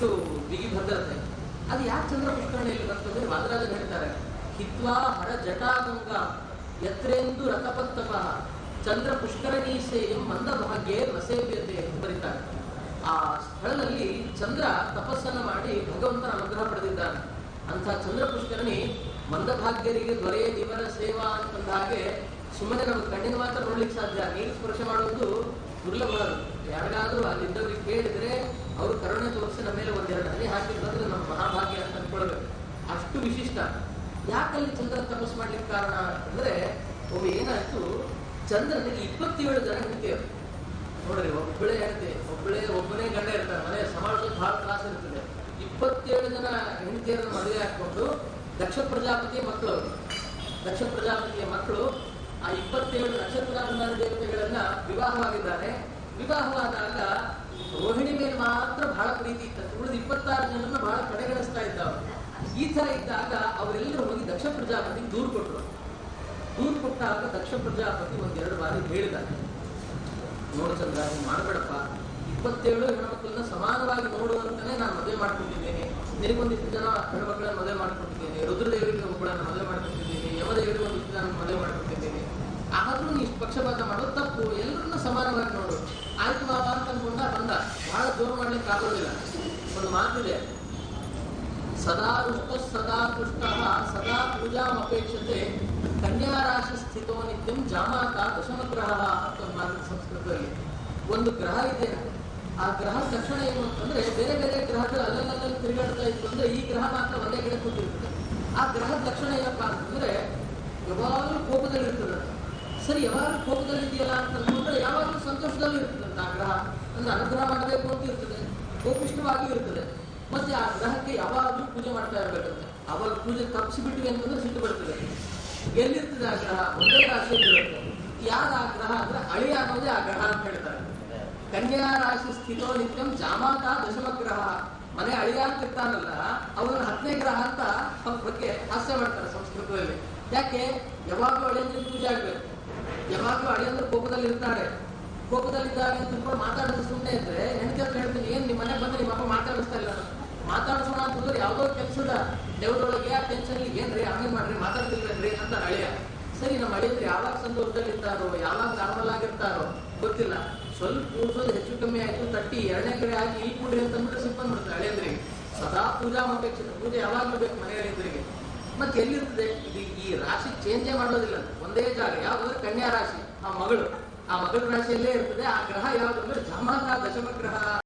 ಅಷ್ಟು ಬಿಗಿ ಭದ್ರತೆ. ಅದು ಯಾಕೆ ಚಂದ್ರ ಪುಷ್ಕರಣಿಯಲ್ಲಿ ಬರ್ತದೆ ವಾದರಾಜರು ಹೇಳ್ತಾರೆ, ಹಿತ್ವಾ ಹರ ಜಟಾಗಂಗ ಯತ್ರೆಂದು ರಥಪತ್ತಪ ಚಂದ್ರ ಪುಷ್ಕರಣಿ ಸೇಯಂ ಮಂದ ಭಾಗ್ಯ ರಸೇವ್ಯತೆ ಬರೀತಾರೆ. ಆ ಸ್ಥಳದಲ್ಲಿ ಚಂದ್ರ ತಪಸ್ಸನ್ನು ಮಾಡಿ ಭಗವಂತನ ಅನುಗ್ರಹ ಪಡೆದಿದ್ದಾನೆ. ಅಂಥ ಚಂದ್ರ ಪುಷ್ಕರಣಿ ಮಂದಭಾಗ್ಯರಿಗೆ ದೊರೆಯ ಇವರ ಸೇವಾ ಅಂತಂದ ಹಾಗೆ ಸುಮ್ಮನೆ ನಮ್ಮ ಕಣ್ಣಿನ ಮಾತ್ರ ನೋಡ್ಲಿಕ್ಕೆ ಸಾಧ್ಯ, ನೀರು ಸ್ಪರ್ಶ ಮಾಡುವುದು ದುರ್ಲಭ. ಅದು. ಯಾರಿಗಾದ್ರೂ ಅಲ್ಲಿದ್ದವ್ರಿಗೆ ಕೇಳಿದ್ರೆ ಅವರು ಕರುಣೆ ತೋರಿಸಿ ನಮ್ಮ ಮೇಲೆ ಒಂದೆರಡು ಹನಿ ಹಾಕಿದ್ರೆ ನಮ್ಮ ಮಹಾಭಾಗ್ಯ ಅಂತ ಅನ್ಕೊಳ್ಬೇಕು. ಅಷ್ಟು ವಿಶಿಷ್ಟ. ಯಾಕಲ್ಲಿ ಚಂದ್ರ ತಪಸ್ ಮಾಡ್ಲಿಕ್ಕೆ ಕಾರಣ ಅಂದ್ರೆ ಒಬ್ಬ ಏನಾಯ್ತು ಚಂದ್ರನಿಗೆ ಇಪ್ಪತ್ತೇಳು ಜನ ಹೆಂಡತಿಯರು ನೋಡ್ರಿ ಒಬ್ಬಳೇ ಹೆಂಡತಿ ಒಬ್ಬಳೇ ಒಬ್ಬನೇ ಗಂಡ ಇರ್ತಾರೆ ಮನೆ ಸಮಾಜದಲ್ಲಿ ಬಹಳ ತ್ರಾಸ ಇರ್ತದೆ. ಇಪ್ಪತ್ತೇಳು ಜನ ಹೆಂಡತಿಯರನ್ನು ಮದುವೆ ಹಾಕೊಂಡು ದಕ್ಷ ಪ್ರಜಾಪತಿಯ ಮಕ್ಕಳು. ದಕ್ಷ ಪ್ರಜಾಪತಿಯ ಮಕ್ಕಳು ಆ ಇಪ್ಪತ್ತೇಳು ನಕ್ಷತ್ರ ದೇವತೆಗಳನ್ನ ವಿವಾಹವಾಗಿದ್ದಾರೆ. ವಿವಾಹವಾದಾಗ ರೋಹಿಣಿ ಮೇಲೆ ಮಾತ್ರ ಬಹಳ ಪ್ರೀತಿ ಇತ್ತು. ಉಳಿದ ಇಪ್ಪತ್ತಾರು ಜನರನ್ನ ಬಹಳ ಕಡೆಗಣಿಸ್ತಾ ಇದ್ದವರು. ಈ ತರ ಇದ್ದಾಗ ಅವರೆಲ್ಲರೂ ಹೋಗಿ ದಕ್ಷ ಪ್ರಜಾಪತಿ ದೂರು ಕೊಟ್ಟರು ದೂರು ಕೊಟ್ಟಾಗ ದಕ್ಷ ಪ್ರಜಾಪತಿ ಒಂದೆರಡು ಬಾರಿ ಹೇಳಿದ ನೋಡು ಚಂದ್ರ ಮಾಡಬೇಡಪ್ಪ. ಇಪ್ಪತ್ತೇಳು ಹೆಣ್ಮಕ್ಳನ್ನ ಸಮಾನವಾಗಿ ನೋಡುವಂತಾನೆ ನಾನು ಮದುವೆ ಮಾಡ್ಕೊಂಡಿದ್ದೇನೆ. ನಿನಗೊಂದಿಷ್ಟು ಜನ ಹೆಣ್ಮಕ್ಳನ್ನ ಮದುವೆ ಮಾಡ್ಕೊಂಡಿದ್ದೇನೆ. ರುದ್ರದೇವರಿಗೆ ಒಬ್ಬಳನ್ನ ಮದುವೆ ಮಾಡ್ಕೊಂಡಿದ್ದೇನೆ. ಯಮದೇವರಿಗೆ ಒಂದಿಷ್ಟು ಜನ ಮದುವೆ ಮಾಡ್ಕೊಂಡಿದ್ದೇನೆ. ಆದ್ರೂ ನೀ ಪಕ್ಷಪಾತ ಮಾಡೋದು ತಪ್ಪು. ಎಲ್ಲರನ್ನ ಸಮಾನವಾಗಿ ನೋಡು. ಆಯ್ತು ಬಂದ ಜೋರು ಮಾಡ್ಲಿಕ್ಕೆ ಆಗೋದಿಲ್ಲ ಒಂದು ಮಾತಿದೆ ಸದಾ ರುಷ್ಟ ಸದಾ ತುಷ್ಟ, ಸದಾ ಪೂಜಾಮಪೇಕ್ಷತೆ ಅಪೇಕ್ಷತೆ ರಾಶಿ ಸ್ಥಿತೋ ನಿತ್ಯಂ ಜಾಮಾತ ದಶಮಗ್ರಹ ಅಂತ ಒಂದು ಮಾತು ಸಂಸ್ಕೃತದಲ್ಲಿ. ಒಂದು ಗ್ರಹ ಇದೆ. ಆ ಗ್ರಹ ಲಕ್ಷಣ ಏನು ಅಂತಂದ್ರೆ ಬೇರೆ ಬೇರೆ ಗ್ರಹಗಳು ಅಲ್ಲಲ್ಲಲ್ಲಿ ತಿರುಗಾಡ್ತಾ ಇತ್ತು ಅಂದ್ರೆ ಈ ಗ್ರಹ ಮಾತ್ರ ಒಂದೇ ಕಡೆ ಕೂತಿರುತ್ತೆ. ಆ ಗ್ರಹದ ಲಕ್ಷಣ ಏನಪ್ಪಾ ಅಂತಂದ್ರೆ ಯಾವಾಗಲೂ ಕೋಪದಲ್ಲಿರ್ತದೆ. ಸರಿ, ಯಾವಾಗ ಕೋಪದಲ್ಲಿ ಇದೆಯಲ್ಲ ಅಂತ ಮಕ್ಕಳು ಯಾವಾಗಲೂ ಸಂತೋಷದಲ್ಲೂ ಇರ್ತದೆ. ಆಗ್ರಹ ಗ್ರಹ ಅಂದ್ರೆ ಅನುಗ್ರಹ ಮಾಡಬೇಕು ಅಂತ ಇರ್ತದೆ. ಕೋಪಿಷ್ಟವಾಗಿ ಇರ್ತದೆ. ಮತ್ತೆ ಆ ಗ್ರಹಕ್ಕೆ ಯಾವಾಗಲೂ ಪೂಜೆ ಮಾಡ್ತಾ ಇರ್ಬೇಕಂತೆ ಅವಾಗ ಪೂಜೆ ತಪ್ಪಿಸಿಬಿಟ್ವಿ ಅಂತಂದ್ರೆ ಸಿಟ್ಟು ಬರ್ತದೆ ಎಲ್ಲಿರ್ತದೆ ಆ ಗ್ರಹ? ಒಂದೇ ರಾಶಿಯಲ್ಲಿರುತ್ತೆ ಯಾರ ಆ ಗ್ರಹ ಅಂದ್ರೆ ಅಳಿ ಅನ್ನೋದೇ ಆ ಗ್ರಹ ಅಂತ ಹೇಳ್ತಾರೆ. ಕನ್ಯಾ ರಾಶಿ ಸ್ಥಿತೋ ನಿತ್ಯಂ ಜಾಮಾತ ದಶಮ ಗ್ರಹ ಮನೆ ಅಳಿಯ ಅಂತ ಇರ್ತಾನಲ್ಲ, ಅವನ ಹತ್ತನೇ ಗ್ರಹ ಅಂತ ಅವ್ರ ಬಗ್ಗೆ ಹಾಸ್ಯ ಮಾಡ್ತಾರೆ ಸಂಸ್ಕೃತದಲ್ಲಿ. ಯಾಕೆ? ಯಾವಾಗಲೂ ಅಳಿಯಂದ್ರೆ ಪೂಜೆ ಆಗ್ಬೇಕು. ಯಾವಾಗಲೂ ಅಳಿಯಂದ್ರೆ ಕೋಪದಲ್ಲಿ ಇರ್ತಾರೆ ಕೋಪದಲ್ಲಿದ್ದಾಗ ಅಂತ ತಿಳ್ಕೊಂಡು ಮಾತಾಡೋದು ಸುಮ್ಮನೆ ಇದ್ರೆ, ಹೆಂಡತಿ ಅಂತ ಹೇಳ್ತೀನಿ, ಏನ್ ನಿಮ್ಮ ಮನೆಗೆ ಬಂದ್ರೆ ನಿಮ್ಮ ಅಪ್ಪ ಮಾತಾಡಿಸ್ತಾ ಇಲ್ಲ ಮಾತಾಡ್ಸೋಣ ಅಂತಂದ್ರೆ ಯಾವುದೋ ಕೆಲಸದ ದೇವರೊಳಗೆ ಆ ಟೆನ್ಷನ್ ಏನ್ರಿ ಆಮೇಲೆ ಮಾಡ್ರಿ, ಮಾತಾಡ್ತಿಲ್ವೇನ್ರಿ? ಅಂತ ಅಳಿಯ. ಸರಿ, ನಮ್ಮ ಅಳಿಯಂದ್ರೆ ಯಾವಾಗ ಸಂತೋಷದಲ್ಲಿ ಇರ್ತಾರೋ ಯಾವಾಗ ನಾರ್ಮಲ್ ಆಗಿರ್ತಾರೋ, ಗೊತ್ತಿಲ್ಲ. ಸ್ವಲ್ಪ ಕೂಡ್ಸೋದು ಹೆಚ್ಚು ಕಮ್ಮಿ ಆಯ್ತು, ತಟ್ಟಿ ಎರಡನೇ ಕಡೆ ಆಗಿ ಇಲ್ಲಿ ಕೂಡ್ರಿ ಅಂತ ಅಂದ್ಬಿಟ್ಟು ಸಿಂಪಲ್ ಮಾಡ್ತಾರೆ ಅಳಿಯಂದ್ರಿಗೆ. ಸದಾ ಪೂಜಾ ಅಪೇಕ್ಷಿತ ಪೂಜೆ ಯಾವಾಗಲೂ ಬೇಕು ಮನೆ ಅಳಿಯಂದ್ರಿಗೆ ಮತ್ತೆ ಎಲ್ಲಿರ್ತದೆ? ಇದು ಈ ರಾಶಿ ಚೇಂಜೇ ಮಾಡೋದಿಲ್ಲ. ಒಂದೇ ಜಾಗ. ಯಾವ್ದಂದ್ರೆ ಕನ್ಯಾ ರಾಶಿ. ಆ ಮಗಳು. ಆ ಮಗಳ ರಾಶಿಯಲ್ಲೇ ಇರ್ತದೆ. ಆ ಗ್ರಹ ಯಾವ್ದು ಅಂದ್ರೆ ಜಮಾತ ದಶಮ ಗ್ರಹ.